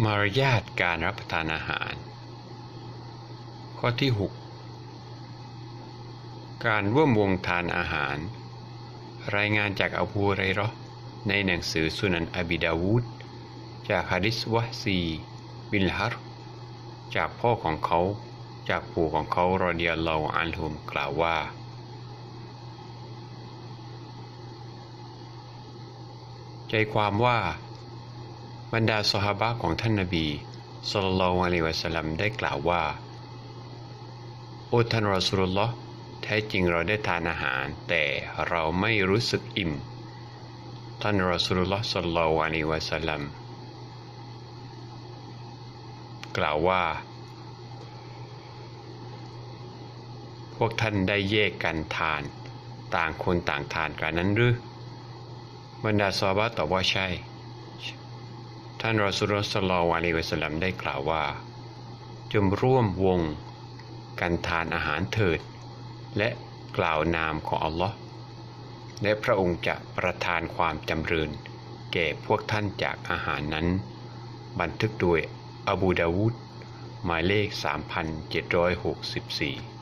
มารยาทการรับประทานอาหาร ข้อที่ 6 การร่วมวงทานอาหาร รายงานจากอบูไรราะห์ในหนังสือสุนันอบิดาวูดจากฮะดิษวะซีบินฮัรจากพ่อของเขาจากปู่ของเขารอเดียลลวอันฮุมกล่าวว่า ใจความว่า บรรดาสหบะของท่านนบีศ็อลลัลลอฮุอะลัยฮิวะสัลลัมได้กล่าวว่า โอ้ท่านรอสุลลอฮ์แท้จริงเราได้ทานอาหาร แต่เราไม่รู้สึกอิ่ม ท่านรอสุลลอฮ์ศ็อลลัลลอฮุอะลัยฮิวะสัลลัมกล่าวว่า พวกท่านได้แยกกันทาน ต่างคนต่างทานกันนั้นหรือบรรดาซอฮาบะห์ตอบว่าใช่ ท่านรอสุลลอฮ์ศ็อลอฮุอะลัยฮิวสลัมได้กล่าวว่า จงร่วมวงกันทานอาหารเถิด และกล่าวนามของอัลลอฮ์และพระองค์จะประทานความจำเริญ แก่พวกท่านจากอาหารนั้น บันทึกโดยอบูดาวูดหมายเลข 3764